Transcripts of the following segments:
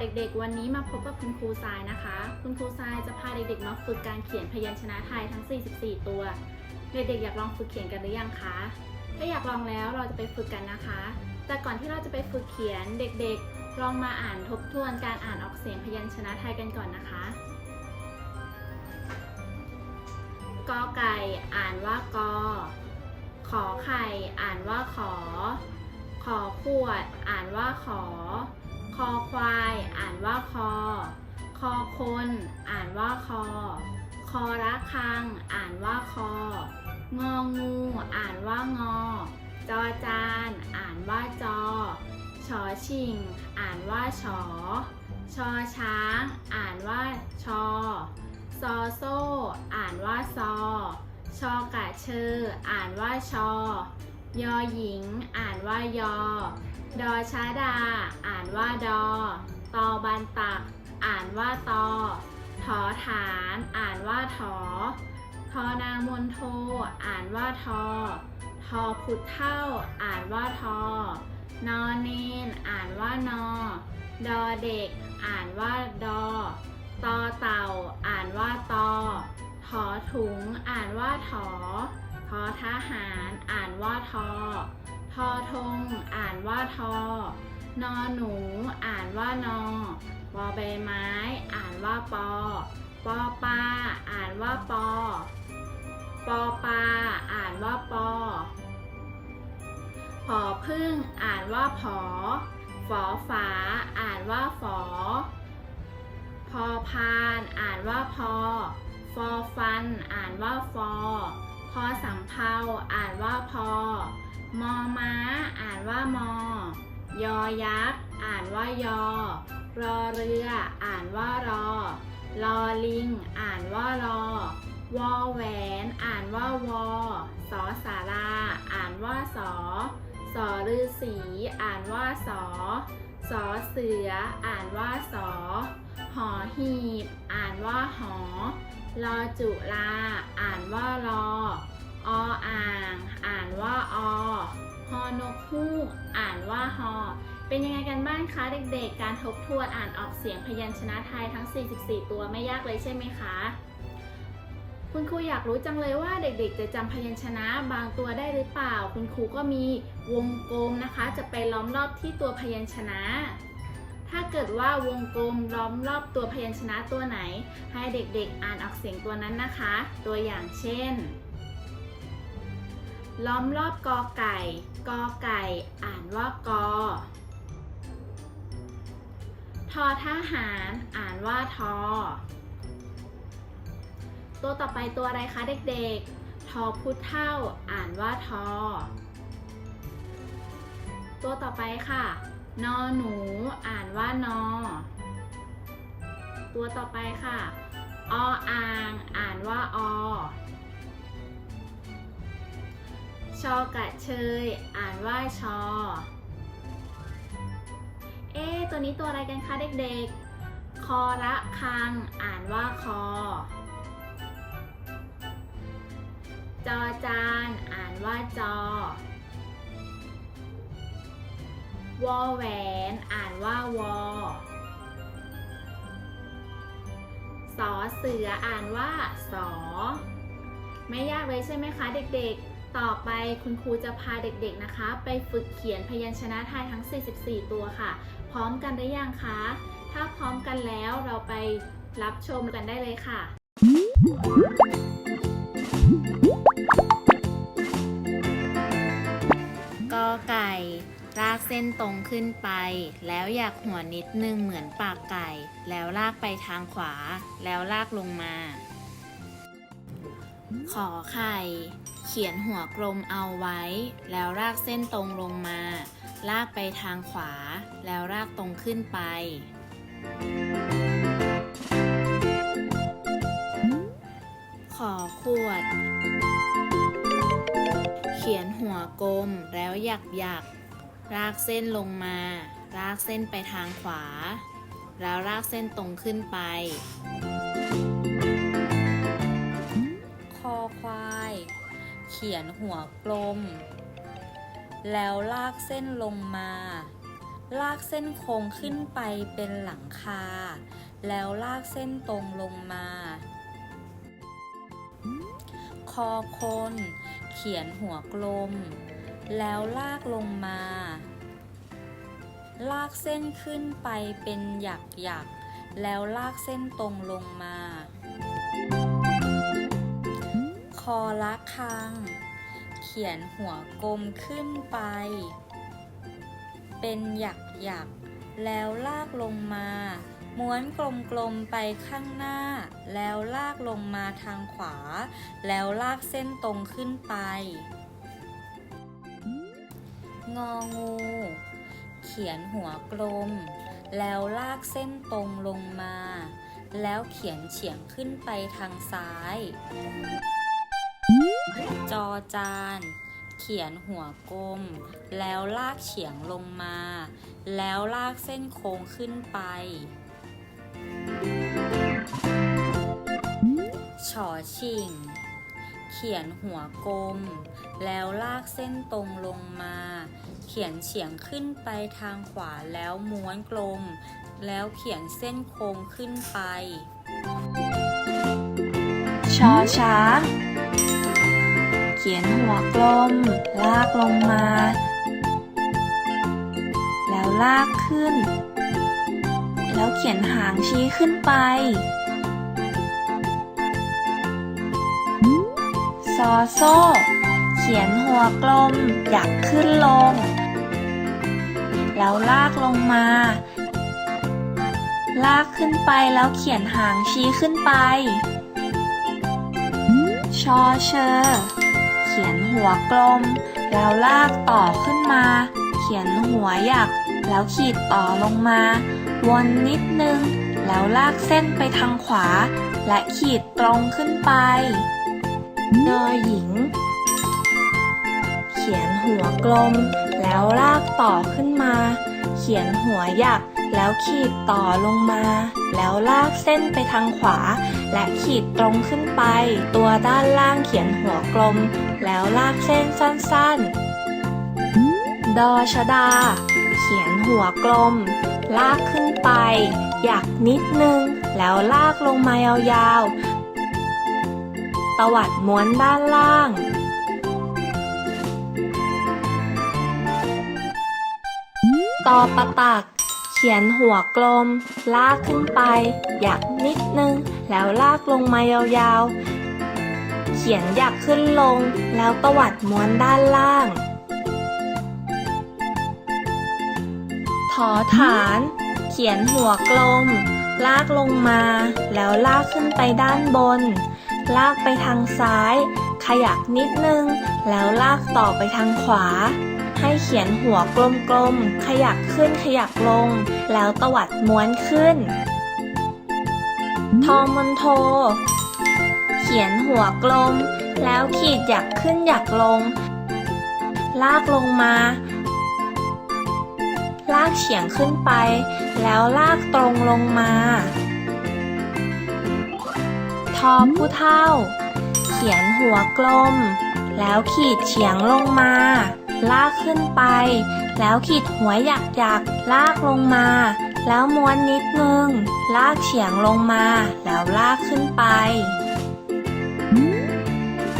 เด็กๆ วันนี้มาพบกับคุณครูทรายนะคะ คุณครูทรายจะพาเด็กๆ มาฝึกการเขียนพยัญชนะไทยทั้ง 44 ตัว เด็กๆ อยากลองฝึกเขียนกันหรือยังคะ ถ้าอยากลองแล้วเราจะไปฝึกกันนะคะ แต่ก่อนที่เราจะไปฝึกเขียนเด็กๆ ลองมาอ่านทบทวนการอ่านออกเสียงพยัญชนะไทยกันก่อนนะคะ กอไก่อ่านว่ากอ ขอไข่อ่านว่าขอ ขอขวด อ่านว่าขอ คอควาย อ่านว่าคอ คอคน อ่านว่าคอ คอระคัง อ่านว่าคอ งองู อ่านว่างอ จอจาน อ่านว่าจอ ชอชิง อ่านว่าชอ ชอช้าง อ่านว่าชอ ซอโซ่ อ่านว่าซอ ชอกะเชอ อ่านว่าชอ ยอหญิง อ่านว่ายอ ดอชาดา อ่านว่าดอ ตอบันตัก อ่านว่าตอ ถอฐาน อ่านว่าถอ ทอนางมนโท อ่านว่าทอ ทอพุดเท่า อ่านว่าทอ นอนเนน อ่านว่านอ ดอเด็ก อ่านว่าดอ ตอเต่า อ่านว่าตอ ถอถุง อ่านว่าถอ ทอทหารอ่านว่าทอ ทอทง อ่านว่าทอ นอหนู อ่านว่านอปอใบไม้ อ่านว่าปอ ปอปลาอ่านว่าปอ ปอปลาอ่านว่าปอผอพึ่ง อ่านว่าผอ ฝอฝา อ่านว่าฝอ พอพาน อ่านว่าพอ ฟอฟัน อ่านว่าฟอ อสำเภาอ่านว่าพอ มอม้า อ่านว่ามอ ยอยักษ์ อ่านว่ายอ รอเรือ อ่านว่ารอ ลอลิง อ่านว่ารอ วอแหวน อ่านว่าวอ สอสารา อ่านว่าสอสอฤาษี อ่านว่าสอ สอเสือ อ่านว่าสอ หอหีบ อ่านว่าหอลอจุลา อ่านว่ารอ ออ่าง อ่านว่าอฮอนกฮูก อ่านว่าฮอ เป็นยังไงกันบ้างคะเด็กๆ การทบทวนอ่านออกเสียงพยัญชนะไทยทั้ง 44 ตัวไม่ยากเลยใช่ไหมคะ คุณครูอยากรู้จังเลยว่าเด็กๆ จะจำพยัญชนะบางตัวได้หรือเปล่า คุณครูก็มีวงกลมนะคะ จะไปล้อมรอบที่ตัวพยัญชนะ ถ้าเกิดว่าวงกลมล้อมรอบตัวพยัญชนะตัวไหน ให้เด็กๆ อ่านออกเสียงตัวนั้นนะคะ ตัวอย่างเช่น ล้อมรอบกอไก่ กอไก่ อ่านว่ากอทอทหาร อ่านว่าทอ ตัวต่อไปตัวอะไรคะเด็กๆ ทอพุดเท่า อ่านว่าทอ ตัวต่อไปค่ะ นอหนู อ่านว่านอ ตัวต่อไปค่ะ ออ่าง อ่านว่าอ ชอกะเชย อ่านว่าชอ เอ๊ตัวนี้ตัวอะไรกันคะเด็กๆ คอระคัง อ่านว่าคอ จอจาน อ่านว่าจอ วอแหวน อ่านว่าวอสอเสืออ่านว่าสอ ไม่ยากเลยใช่ไหมคะเด็กๆ ต่อไปคุณครูจะพาเด็กๆนะคะ ไปฝึกเขียนพยัญชนะไทยทั้ง 44 ตัวค่ะ พร้อมกันหรือยังคะ ถ้าพร้อมกันแล้วเราไปรับชมกันได้เลยค่ะ เส้นตรงขึ้นไป แล้วอยากหัวนิดนึงเหมือนปากไก่ แล้วลากไปทางขวา แล้วลากลงมา ขอไข่ เขียนหัวกลมเอาไว้ แล้วลากเส้นตรงลงมา ลากไปทางขวา แล้วลากตรงขึ้นไปขอขวด เขียนหัวกลมแล้วหยักหยัก ลากเส้นลงมา ลากเส้นไปทางขวา แล้วลากเส้นตรงขึ้นไป คอควาย เขียนหัวกลม แล้วลากเส้นลงมา ลากเส้นโค้งขึ้นไปเป็นหลังคา แล้วลากเส้นตรงลงมา คอคน เขียนหัวกลม แล้วลากลงมา ลากเส้นขึ้นไปเป็นหยักหยักแล้วลากเส้นตรงลงมา คอละคัง เขียนหัวกลมขึ้นไป เป็นหยักหยักแล้วลากลงมา ม้วนกลมๆไปข้างหน้า แล้วลากลงมาทางขวา แล้วลากเส้นตรงขึ้นไป งองู เขียนหัวกลม แล้วลากเส้นตรงลงมา แล้วเขียนเฉียงขึ้นไปทางซ้าย จอจาน เขียนหัวกลม แล้วลากเฉียงลงมา แล้วลากเส้นโค้งขึ้นไปฉอชิง เขียนหัวกลม แล้วลากเส้นตรงลงมา เขียนเฉียงขึ้นไปทางขวาแล้วม้วนกลม แล้วเขียนเส้นโค้งขึ้นไป ชอช้าง เขียนหัวกลม ลากลงมา แล้วลากขึ้น แล้วเขียนหางชี้ขึ้นไป โซ่ เขียนหัวกลมอยากขึ้นลง แล้วลากลงมา ลากขึ้นไปแล้วเขียนหางชี้ขึ้นไป ชอเชอเขียนหัวกลม แล้วลากต่อขึ้นมา เขียนหัวหยัก แล้วขีดต่อลงมา วนนิดนึง แล้วลากเส้นไปทางขวา และขีดตรงขึ้นไป ดอหญิง เขียนหัวกลม แล้วลากต่อขึ้นมา เขียนหัวหยักแล้วขีดต่อลงมา แล้วลากเส้นไปทางขวา และขีดตรงขึ้นไป ตัวด้านล่างเขียนหัวกลม แล้วลากเส้นสั้นๆ ดอชดา เขียนหัวกลม ลากขึ้นไปอยากนิดนึง แล้วลากลงมายาวๆ ตวัดม้วนด้านล่าง ต่อประตัก เขียนหัวกลม ลากขึ้นไปอยากนิดนึง แล้วลากลงมายาวๆ เขียนอยากขึ้นลง แล้วตวัดม้วนด้านล่างถอฐาน เขียนหัวกลม ลากลงมา แล้วลากขึ้นไปด้านบน ลากไปทางซ้าย ขยักนิดนึง แล้วลากต่อไปทางขวา ให้เขียนหัวกลมๆ ขยักขึ้นขยักลง แล้วตวัดม้วนขึ้น ทอมนโท เขียนหัวกลม แล้วขีดหยักขึ้นหยักลง ลากลงมา ลากเฉียงขึ้นไป แล้วลากตรงลงมา ทอผู้เท่า เขียนหัวกลม แล้วขีดเฉียงลงมา ลากขึ้นไป แล้วขีดหัวหยักหยักๆลากลงมา แล้วม้วนนิดนึง ลากเฉียงลงมา แล้วลากขึ้นไป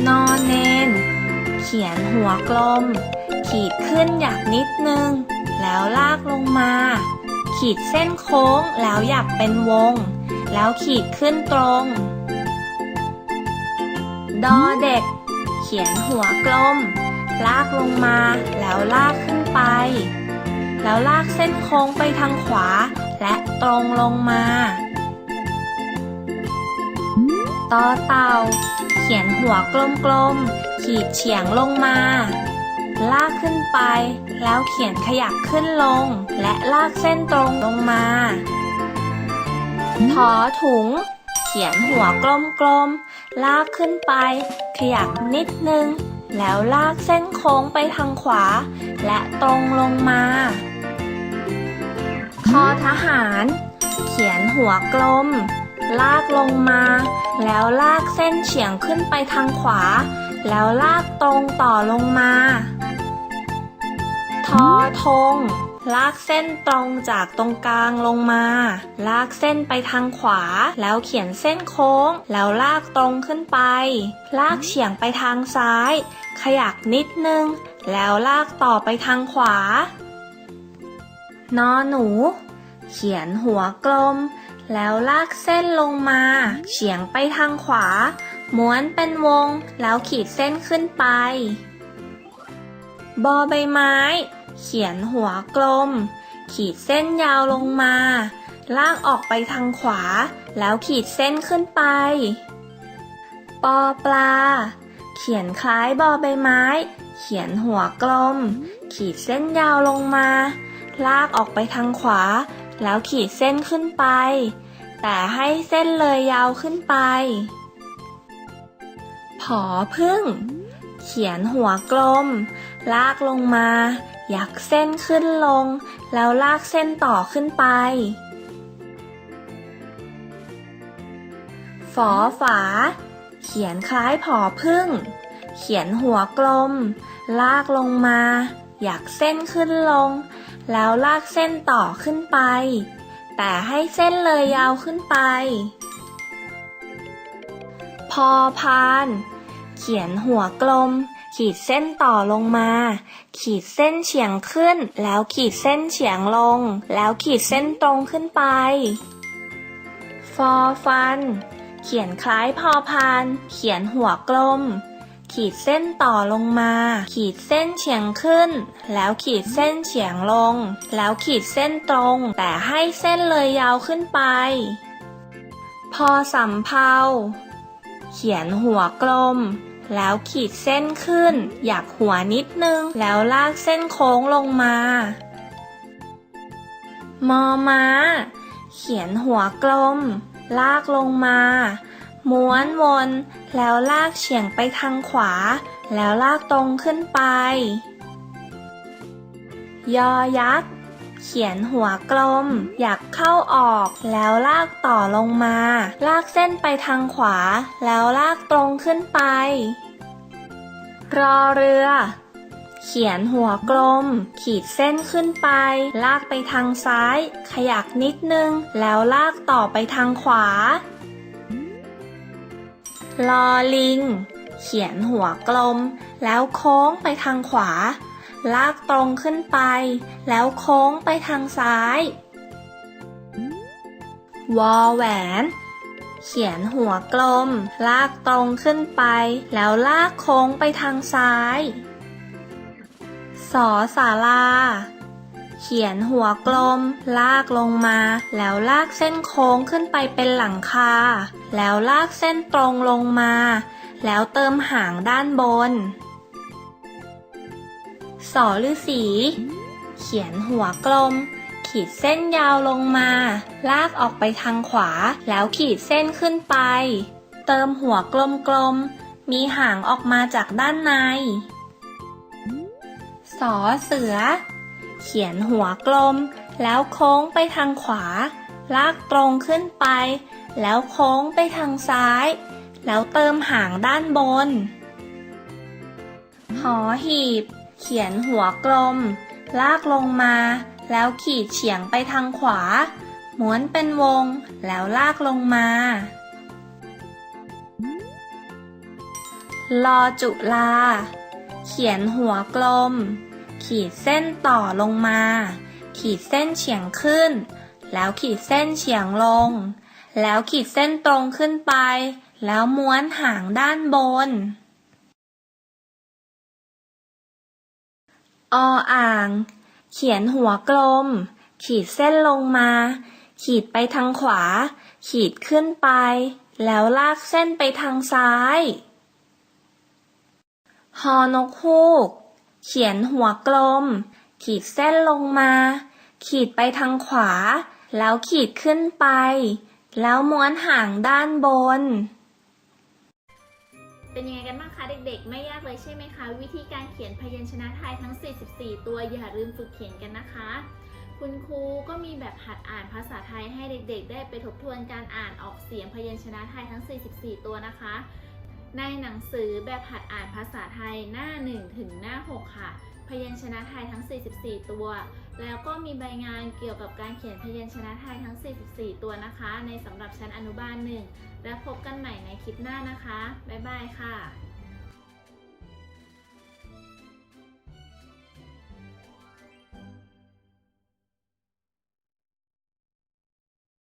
นอนเนน เขียนหัวกลม ขีดขึ้นหยักนิดนึง แล้วลากลงมา ขีดเส้นโค้งแล้วหยักเป็นวง แล้วขีดขึ้นตรง ดอเด็ก เขียนหัวกลม ลากลงมาแล้วลากขึ้นไป แล้วลากเส้นโค้งไปทางขวา และตรงลงมาต่อเต่า เขียนหัวกลมๆ ขีดเฉียงลงมา ลากขึ้นไป แล้วเขียนขยักขึ้นลง และลากเส้นตรงลงมาทอถุง เขียนหัวกลมๆ ลากขึ้นไป ขยับนิดนึง แล้วลากเส้นโค้งไปทางขวา และตรงลงมาทอทหาร เขียนหัวกลม ลากลงมา แล้วลากเส้นเฉียงขึ้นไปทางขวา แล้วลากตรงต่อลงมา ทอธง ลากเส้นตรงจากตรงกลางลงมา ลากเส้นไปทางขวา แล้วเขียนเส้นโค้ง แล้วลากตรงขึ้นไป ลากเฉียงไปทางซ้าย ขยักนิดนึง แล้วลากต่อไปทางขวา นอหนู เขียนหัวกลม แล้วลากเส้นลงมา เฉียงไปทางขวา ม้วนเป็นวง แล้วขีดเส้นขึ้นไป บอใบไม้ เขียนหัวกลม ขีดเส้นยาวลงมา ลากออกไปทางขวา แล้วขีดเส้นขึ้นไป ปอปลา เขียนคล้ายบอใบไม้ เขียนหัวกลม ขีดเส้นยาวลงมา ลากออกไปทางขวา แล้วขีดเส้นขึ้นไป แต่ให้เส้นเลยยาวขึ้นไป ผอพึ่ง เขียนหัวกลม ลากลงมา ยักเส้นขึ้นลง แล้วลากเส้นต่อขึ้นไป ฝอฝา เขียนคล้ายผอพึ่ง เขียนหัวกลม ลากลงมา ยักเส้นขึ้นลง แล้วลากเส้นต่อขึ้นไป แต่ให้เส้นเลยยาวขึ้นไป พอพาน เขียนหัวกลม ขีดเส้นต่อลงมา ขีดเส้นเฉียงขึ้น แล้วขีดเส้นเฉียงลง แล้วขีดเส้นตรงขึ้นไป ฟอฟัน เขียนคล้ายพอพาน เขียนหัวกลม ขีดเส้นต่อลงมา ขีดเส้นเฉียงขึ้น แล้วขีดเส้นเฉียงลง แล้วขีดเส้นตรง แต่ให้เส้นเลยยาวขึ้นไป พอสำเพาเขียนหัวกลม แล้วขีดเส้นขึ้น อยากหัวนิดนึง แล้วลากเส้นโค้งลงมา มอมาเขียนหัวกลม ลากลงมา ม้วนวน แล้วลากเฉียงไปทางขวา แล้วลากตรงขึ้นไป ยอยักษ์ เขียนหัวกลม อยากเข้าออก แล้วลากต่อลงมา ลากเส้นไปทางขวา แล้วลากตรงขึ้นไป รอเรือ เขียนหัวกลม ขีดเส้นขึ้นไป ลากไปทางซ้าย ขยักนิดนึง แล้วลากต่อไปทางขวา ลอลิงเขียนหัวกลม แล้วโค้งไปทางขวา ลากตรงขึ้นไป แล้วโค้งไปทางซ้าย วอแหวน เขียนหัวกลม ลากตรงขึ้นไป แล้วลากโค้งไปทางซ้าย สอสาลา เขียนหัวกลม ลากลงมา แล้วลากเส้นโค้งขึ้นไปเป็นหลังคา แล้วลากเส้นตรงลงมา แล้วเติมหางด้านบน สอฤาษีเขียนหัวกลม ขีดเส้นยาวลงมา ลากออกไปทางขวา แล้วขีดเส้นขึ้นไป เติมหัวกลมๆ มีหางออกมาจากด้านใน สอเสือ เขียนหัวกลม แล้วโค้งไปทางขวา ลากตรงขึ้นไป แล้วโค้งไปทางซ้าย แล้วเติมหางด้านบน หอหีบ เขียนหัวกลม ลากลงมา แล้วขีดเฉียงไปทางขวา ม้วนเป็นวง แล้วลากลงมา ลอจุลา เขียนหัวกลม ขีดเส้นต่อลงมา ขีดเส้นเฉียงขึ้น แล้วขีดเส้นเฉียงลง แล้วขีดเส้นตรงขึ้นไป แล้วม้วนหางด้านบน ออ่าง เขียนหัวกลม ขีดเส้นลงมา ขีดไปทางขวา ขีดขึ้นไป แล้วลากเส้นไปทางซ้ายฮอนกฮูก เขียนหัวกลม ขีดเส้นลงมา ขีดไปทางขวา แล้วขีดขึ้นไป แล้วม้วนหางด้านบน เป็นยังไงกันบ้างคะเด็กๆ ไม่ยากเลยใช่ไหมคะ วิธีการเขียนพยัญชนะไทยทั้ง 44 ตัวอย่าลืมฝึกเขียนกันนะคะ คุณครูก็มีแบบหัดอ่านภาษาไทยให้เด็กๆ ได้ไปทบทวนการอ่านออกเสียงพยัญชนะไทยทั้ง 44 ตัวนะคะ ในหนังสือแบบหัดอ่านภาษาไทยหน้า 1 ถึงหน้า 6 ค่ะ พยัญชนะไทยทั้ง 44 ตัว แล้วก็มีใบงานเกี่ยวกับการเขียนพยัญชนะไทยทั้ง 44 ตัวนะคะ ในสำหรับชั้นอนุบาลหนึ่งแล้วพบกันใหม่ในคลิปหน้านะคะ บ๊ายบายค่ะ